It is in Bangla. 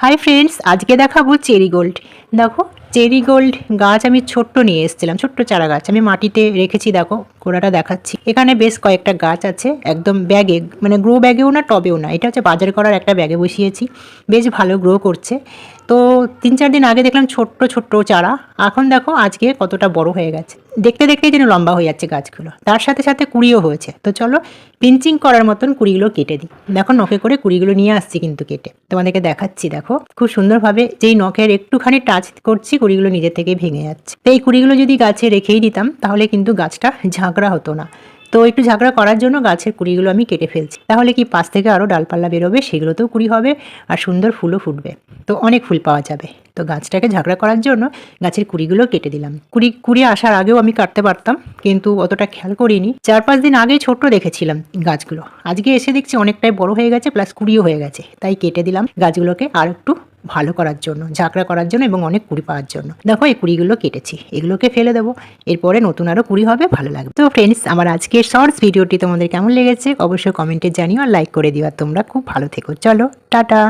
হাই ফ্রেন্ডস আজকে দেখাবো চেরি গোল্ড। দেখো চেরি গোল্ড গাছ আমি ছোট্ট নিয়ে এসেছিলাম, ছোট্ট চারা গাছ। আমি মাটিতে রেখেছি, দেখো, গোড়াটা দেখাচ্ছি। এখানে বেশ কয়েকটা গাছ আছে, একদম ব্যাগে মানে গ্রো ব্যাগেও না, টবেও না। এটা হচ্ছে বাজার করার একটা ব্যাগে বসিয়েছি। বেশ ভালো গ্রো করছে। তো তিন চার দিন আগে দেখলাম ছোট্ট ছোট্ট চারা। এখন দেখো, আজকে কতটা বড় হয়ে গেছে। দেখতে দেখতেই যেন লম্বা হয়ে যাচ্ছে গাছগুলো। তার সাথে সাথে কুড়িও হয়েছে। তো চলো, পিঞ্চিং করার মতন কুড়িগুলো কেটে দিই। দেখো, নখে করে কুড়িগুলো নিয়ে আসছি কিন্তু কেটে। তোমাদেরকে দেখাচ্ছি, দেখো। খুব সুন্দরভাবে যেই নখের একটুখানি টাচ করছি কুড়িগুলো নিজে থেকে ভেঙে যাচ্ছে। তো এই কুড়িগুলো যদি গাছে রেখেই দিতাম, তাহলে কিন্তু গাছটা ঝাঁকড়া হতো না। তো একটু ঝাঁকড়া করার জন্য গাছের কুড়িগুলো আমি কেটে ফেলছি। তাহলে কি পাশ থেকে আরও ডালপাল্লা বেরোবে, সেগুলোতেও কুড়ি হবে আর সুন্দর ফুলও ফুটবে। তো অনেক ফুল পাওয়া যাবে। তো গাছটাকে ঝাঁকড়া করার জন্য গাছের কুড়িগুলো কেটে দিলাম। কুড়ি কুড়ি আসার আগেও আমি কাটতে পারতাম, কিন্তু অতটা খেয়াল করিনি। চার পাঁচ দিন আগে ছোট্ট দেখেছিলাম গাছগুলো। আজকে এসে দেখছি অনেকটাই বড় হয়ে গেছে, প্লাস কুড়িও হয়ে গেছে। তাই কেটে দিলাম গাছগুলোকে আর একটু ভালো করার জন্য, ঝাঁকড়া করার জন্য এবং অনেক কুড়ি পাওয়ার জন্য। দেখো, এই কুড়িগুলো কেটেছি। এগুলোকে ফেলে দেবো। এরপরে নতুন আরও কুড়ি হবে, ভালো লাগবে। তো ফ্রেন্ডস আমার আজকের শর্টস ভিডিওটি তোমাদের কেমন লেগেছে? অবশ্যই কমেন্টে জানিও আর লাইক করে দিও। আর তোমরা খুব ভালো থেকো। চলো, টাটা!